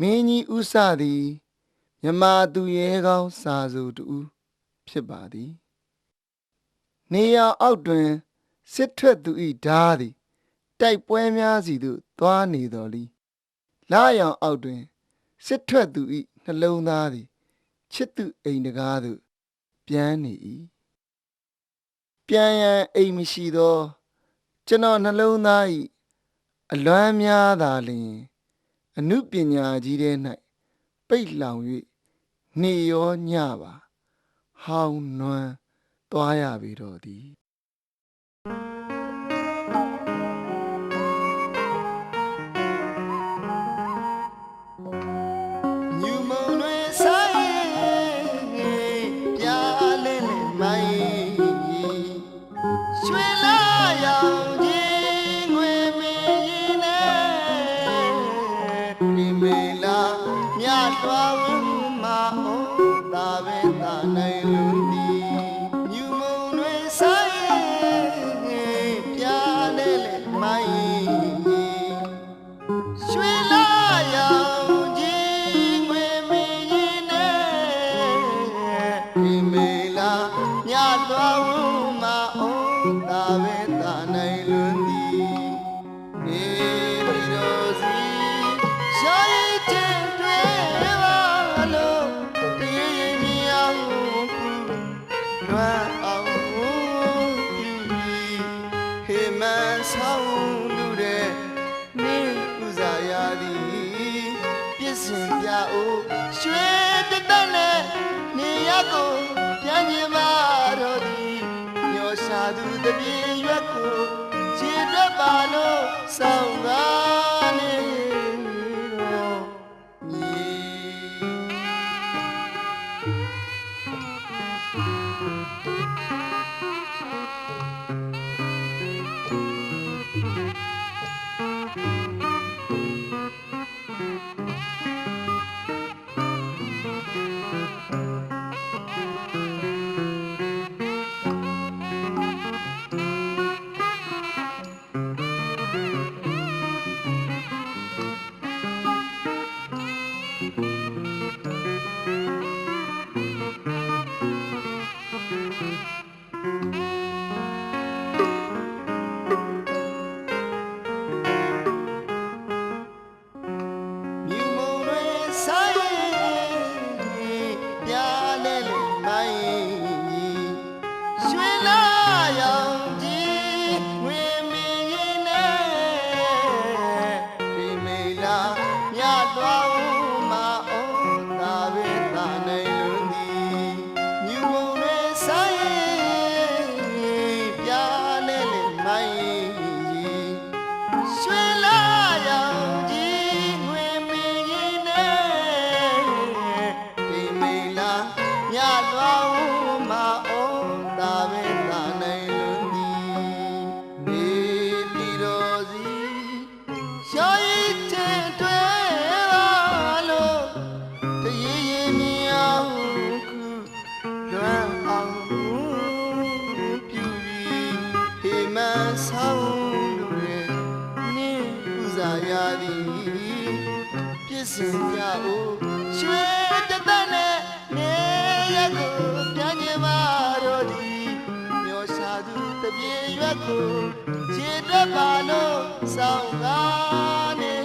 မင်းကြီးဥစသည်မြမသူရဲကောင်းစာဆိုတူဖြစ်ပါသည် နေရအောက်တွင်စစ်ထွက်သူဤဓာသည် တိုက်ပွဲများစီသို့သွားနေတော်လီလာရောင်အောက်တွင်စစ်ထွက်သူဤနှလုံးသားသည်ချစ်သူအိမ်တကားသို့ပြန်နေ၏ပြန်ရန်အိမ်မရှိသော ကျွန်တော်နှလုံးသားဤအလွမ်းများသာလျှင် အနုပညာကြီးတဲ့၌ပိတ်လောင်၍နေရောညပါ ဟောင်းနွမ်းသွားရပြီတော့သည်ညူ တ်တော်ဝင်းမအောင်သာပဲသာနိုင်လို့ဒီညူမုံတွေဆိုင်ပြားလေးလေးမိုင်းရွှေလာရောင်ကြီးငွေမင်းရင်နဲ့ဒီမေလာညတော်ဝမအောင်သာပဲသာနိုင်လွန်း ဆောင်လူတဲ့နေဥစားရသည်ပြည့်စင်ပြအိုးရွှေတသက်နဲ့နေရကိုပြန်မြင်မာတော့သည်ညောရှာသူတပြေရွက်ကိုခြေတွက်ပါလို့စောင်းကားနေတော့ညီမြူ ရွှေလာ စင်ကြအိုးရွှေတသက်နဲ့နေရကိုပြန်ညင်မာတော့သည်မျောရှာသူတပြေရွက်ကိုခြေတွက်ပါလို့စောင်းကားနေ